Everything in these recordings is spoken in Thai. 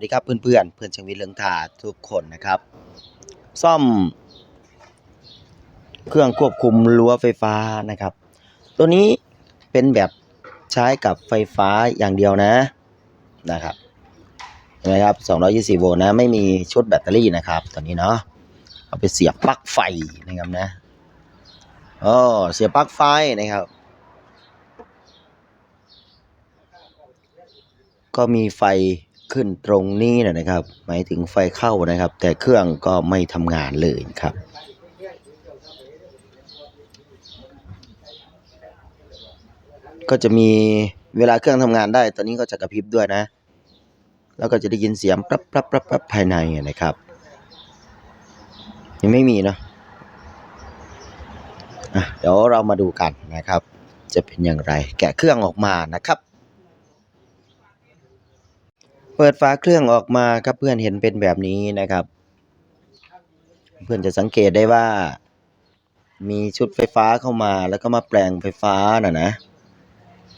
วัสดีครับเพื่อนเพื่อนเพื่อนชีวิทย์เรืองถาทุกคนนะครับ ซ่อม เครื่องควบคุมรั้วไฟฟ้านะครับ ตัวนี้เป็นแบบใช้กับไฟฟ้าอย่างเดียวนะนะครับเห็นไหมครับ220โวลต์นะไม่มีชุดแบตเตอรี่นะครับตัวนี้เนาะเอาไปเสียบปลั๊กไฟนะครับนะอ๋อเสียบปลั๊กไฟนะครับ ก็มีไฟ ขึ้นตรงนี้นะครับ หมายถึงไฟเข้านะครับ แต่เครื่องก็ไม่ทำงานเลยครับ ก็จะมีเวลาเครื่องทำงานได้ ตอนนี้ก็จะกระพริบด้วยนะ แล้วก็จะได้ยินเสียงปั๊บปั๊บปั๊บปั๊บภายในนะครับ ยังไม่มีเนาะะเดี๋ยวเรามาดูกันนะครับ จะเป็นอย่างไร แกะเครื่องออกมานะครับ เปิดฝาเครื่องออกมาครับเพื่อนเห็นเป็นแบบนี้นะครับ เพื่อนจะสังเกตได้ว่า มีชุดไฟฟ้าเข้ามาแล้วก็มาแปลงไฟฟ้าน่ะนะ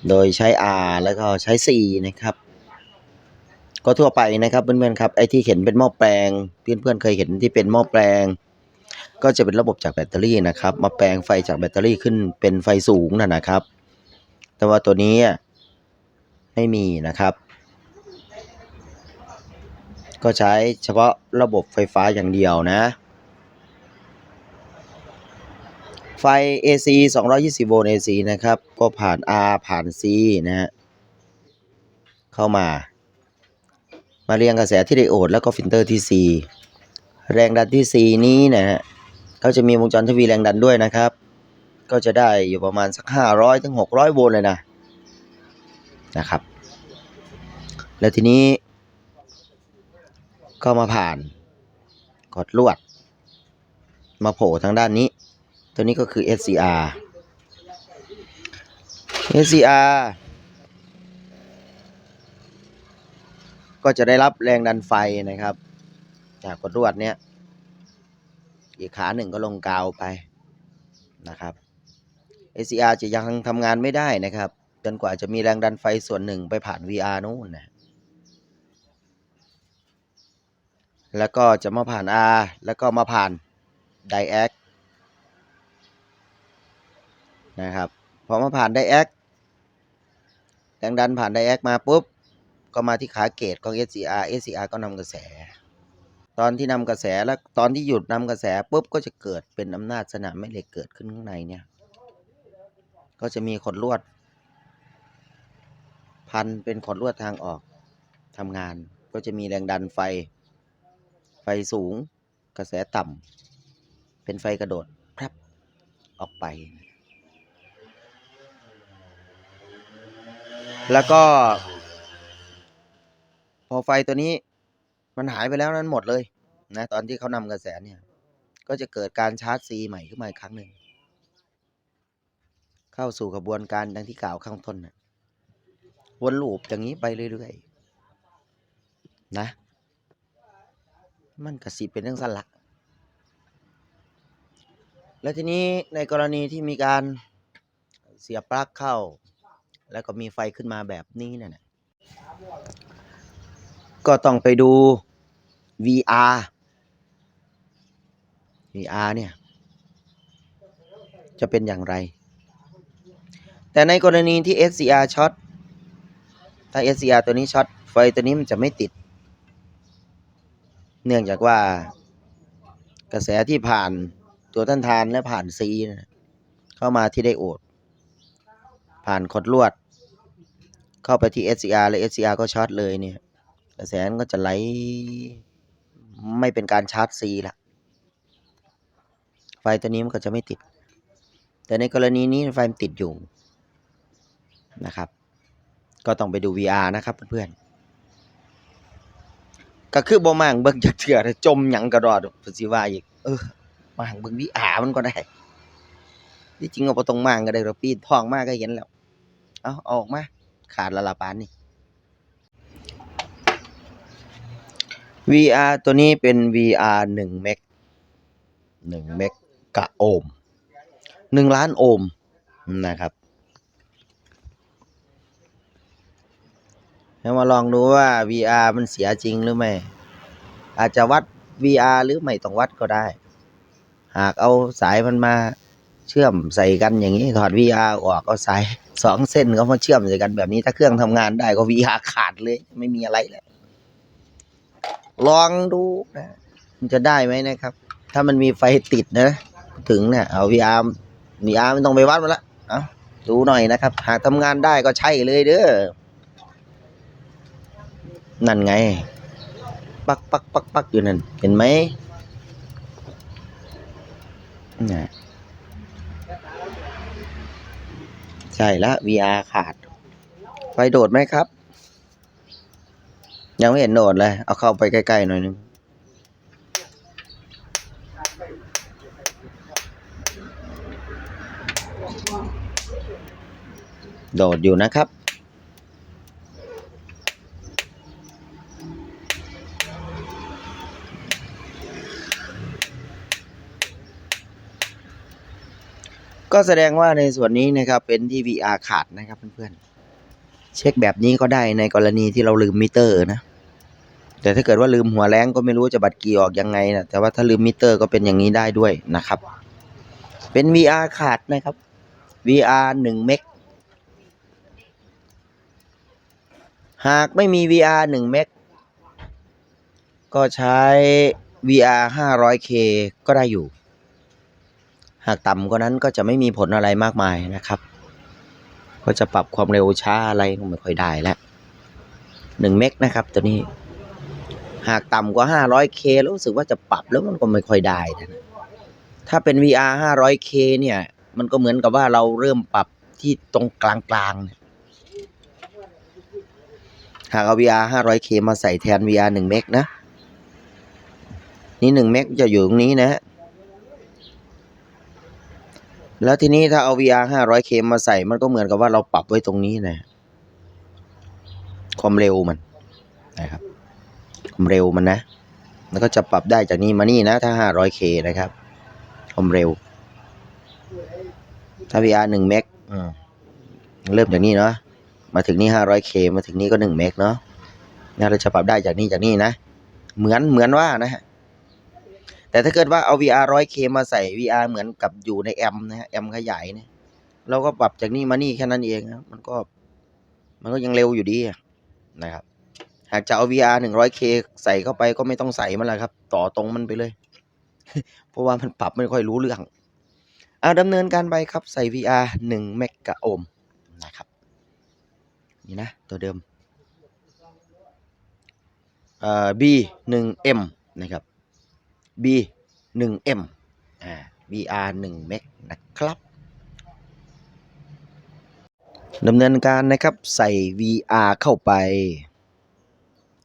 โดยใช้ R แล้วก็ใช้ C นะครับ ก็ทั่วไปนะครับเพื่อนๆครับไอ้ที่เห็นเป็นหม้อแปลงเพื่อนๆเคยเห็นที่เป็นหม้อแปลง ก็จะเป็นระบบจากแบตเตอรี่นะครับ มาแปลงไฟจากแบตเตอรี่ขึ้นเป็นไฟสูงน่ะนะครับ แต่ว่าตัวนี้ไม่มีนะครับ ก็ใช้เฉพาะระบบไฟฟ้าอย่างเดียวนะ ไฟ AC 220 โวลต์ AC นะครับ ก็ผ่าน R ผ่าน C นะฮะ เข้ามา มาเรียงกระแสที่ไดโอด แล้วก็ฟิลเตอร์ที่ C แรงดันที่ C นี้นะฮะเขาจะมีวงจรทวีแรงดันด้วยนะครับ ก็จะได้อยู่ประมาณสัก 500ถึง600 โวลต์เลยนะ นะครับ แล้วทีนี้ ก็มาผ่านกดลวด มาโผล่ทางด้านนี้ ตัวนี้ก็คือ SCR SCR ก็จะได้รับแรงดันไฟนะครับ จากกดลวดเนี้ยอีกขาหนึ่งก็ลงกาวไปนะครับ SCR จะยังทำงานไม่ได้นะครับ จนกว่าจะมีแรงดันไฟส่วนหนึ่งไปผ่าน VR นู่นนะ แล้วก็จะมาผ่าน R แล้วก็มาผ่าน Diac นะครับพอมาผ่าน Diac แรงดันผ่าน Diac มาปุ๊บ ก็มาที่ขาเกตของ SCR SCR ก็นำกระแส ตอนที่นำกระแสแล้วตอนที่หยุดนำกระแสปุ๊บ ก็จะเกิดเป็นอำนาจสนามแม่เหล็กเกิดขึ้นข้างในเนี่ย ก็จะมีขดลวด พันเป็นขดลวดทางออกทำงาน ก็จะมีแรงดันไฟ ไฟสูงกระแสต่ำเป็นไฟกระโดดพรับออกไป แล้วก็ พอไฟตัวนี้มันหายไปแล้วนั้นหมดเลยนะตอนที่เขานำกระแสเนี่ย ก็จะเกิดการชาร์จซีใหม่ขึ้นมาอีกครั้งหนึ่ง เข้าสู่กระบวนการดังที่กล่าวข้างต้นนะวนลูปอย่างนี้ไปเรื่อยๆ นะ มันกระสิเป็นเรื่องสั้นละแล้วทีนี้ในกรณีที่มีการเสียปลั๊กเข้า แล้วก็มีไฟขึ้นมาแบบนี้นี่นะก็ต้องไปดู VR VR เนี่ย จะเป็นอย่างไร แต่ในกรณีที่ SCR ช็อตถ้า SCR ตัวนี้ช็อตไฟตัวนี้มันจะไม่ติด เนื่องจากว่ากระแสที่ผ่านตัวต้านทานและผ่าน C นะเข้ามาที่ไดโอด ผ่านขดลวด เข้าไปที่ SCR และ SCR ก็ช็อตเลยเนี่ย กระแสนก็จะไหลไม่เป็นการชาร์จ C ละไฟตัวนี้มันก็จะไม่ติด แต่ในกรณีนี้ไฟมันติดอยู่นะครับ ก็ต้องไปดู VR นะครับเพื่อนๆ ก็คือบ่มั่งเบิ่งจักเถื่อถ้าจมหยังกระดอดเพิ่นสิว่าอีก เออมั่งเบิ่ง VR มันก็ได้ที่จริงก็บ่ต้องมั่งก็ได้ดอกปีนท้องมาก็เห็นแล้ว เอาเอาออกมา ขาดละละปานนี้ VR ตัวนี้เป็น VR 1เมก1เมกกะโอห์ม1ล้านโอห์มนะครับ แล้วมาลองดูว่า VR มันเสียจริงหรือไม่ อาจจะวัด VR หรือไม่ต้องวัดก็ได้ หากเอาสายมันมาเชื่อมใส่กันอย่างนี้ถอด VR ออกเอาสายสองเส้นก็มาเชื่อมใส่กันแบบนี้ ถ้าเครื่องทำงานได้ก็ VR ขาดเลย ไม่มีอะไรแล้วลองดูนะมันจะได้ไหมนะครับ ถ้ามันมีไฟติดนะ ถึงเนี่ยเอา VR VR ไม่ต้องไปวัดมันละเอาดูหน่อยนะครับ หากทำงานได้ก็ใช่เลยเด้อ นั่นไง ปักปักปักปักอยู่นั่น เห็นไหมนะใช่ละ VR ขาด ไฟโดดไหมครับ ยังไม่เห็นโดดเลย เอาเข้าไปใกล้ ๆ หน่อยนึงโดดอยู่นะครับ ก็แสดงว่าในส่วนนี้นะครับเป็นที่ VR ขาดนะครับเพื่อนๆ เช็คแบบนี้ก็ได้ในกรณีที่เราลืมมิเตอร์นะ แต่ถ้าเกิดว่าลืมหัวแรงก็ไม่รู้จะบัตรกีออกยังไงนะ แต่ว่าถ้าลืมมิเตอร์ก็เป็นอย่างนี้ได้ด้วยนะครับ เป็น VR ขาดนะครับ VR 1เมกหากไม่มี VR 1เมกก็ใช้ VR 500K ก็ได้อยู่ หากต่ำกว่านั้นก็จะไม่มีผลอะไรมากมายนะครับ ก็จะปรับความเร็วช้าอะไรก็ไม่ค่อยได้แล้ว1เมกนะครับตัวนี้ หากต่ำกว่า 500K รู้สึกว่าจะปรับแล้วมันก็ไม่ค่อยได้นะถ้าเป็น VR 500K เนี่ย มันก็เหมือนกับว่าเราเริ่มปรับที่ตรงกลางๆเนี่ยหากเอา VR 500K มาใส่แทน VR 1เมกนะ นี่ 1 เมกจะอยู่ตรงนี้นะฮะ แล้วทีนี้ถ้าเอา VR 500K มาใส่มันก็เหมือนกับว่าเราปรับไว้ตรงนี้นะ ความเร็วมันนะครับ ความเร็วมันนะ แล้วก็จะปรับได้จากนี้มานี่นะถ้า 500K นะครับ ความเร็ว ถ้า VR 1เมกอืมเริ่มจากนี้เนาะ มาถึงนี่ 500K มาถึงนี่ก็1เมกเนาะนะเราจะปรับได้จากนี้จากนี่นะ เหมือนเหมือนว่านะฮะ แต่ถ้าเกิดว่าเอา VR 100K มาใส่ VR เหมือนกับอยู่ในแอมนะฮะแอมขยายเนี่ยเราก็ปรับจากนี่มานี่แค่นั้นเองนะมันก็มันก็ยังเร็วอยู่ดีนะครับหากจะเอา VR 100K ใส่เข้าไปก็ไม่ต้องใส่มันแล้วครับ ต่อตรงมันไปเลย เพราะว่ามันปรับไม่ค่อยรู้เรื่องเอาดำเนินการไปครับใส่ VR 1เมกะโอห์มนะครับ นี่นะ ตัวเดิมเอ่อ B 1 M นะครับ B 1 M อ่า VR 1เมกนะครับดำเนินการนะครับใส่ VR เข้าไป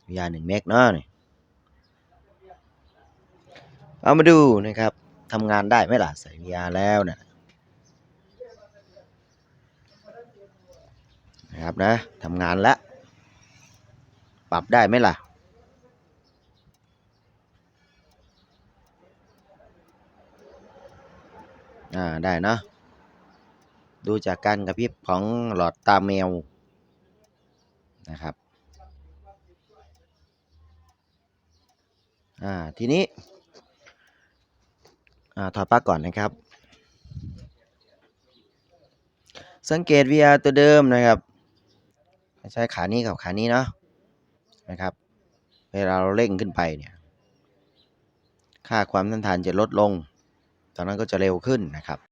VR 1เมกเนาะนี่เอามาดูนะครับทำงานได้ไหมล่ะใส่ VR แล้วนะนะครับนะทำงานแล้ว ปรับได้ไหมล่ะ อ่าได้เนาะดูจากการกระพริบของหลอดตาแมวนะครับอ่าทีนี้อ่าถอดปลั๊กก่อนนะครับ สังเกต VR ตัวเดิมนะครับใช้ขานี้กับขานี้เนาะนะครับ เวลาเราเร่งขึ้นไปเนี่ย ค่าความต้านทานจะลดลง ตอนนั้นก็จะเร็วขึ้นนะครับ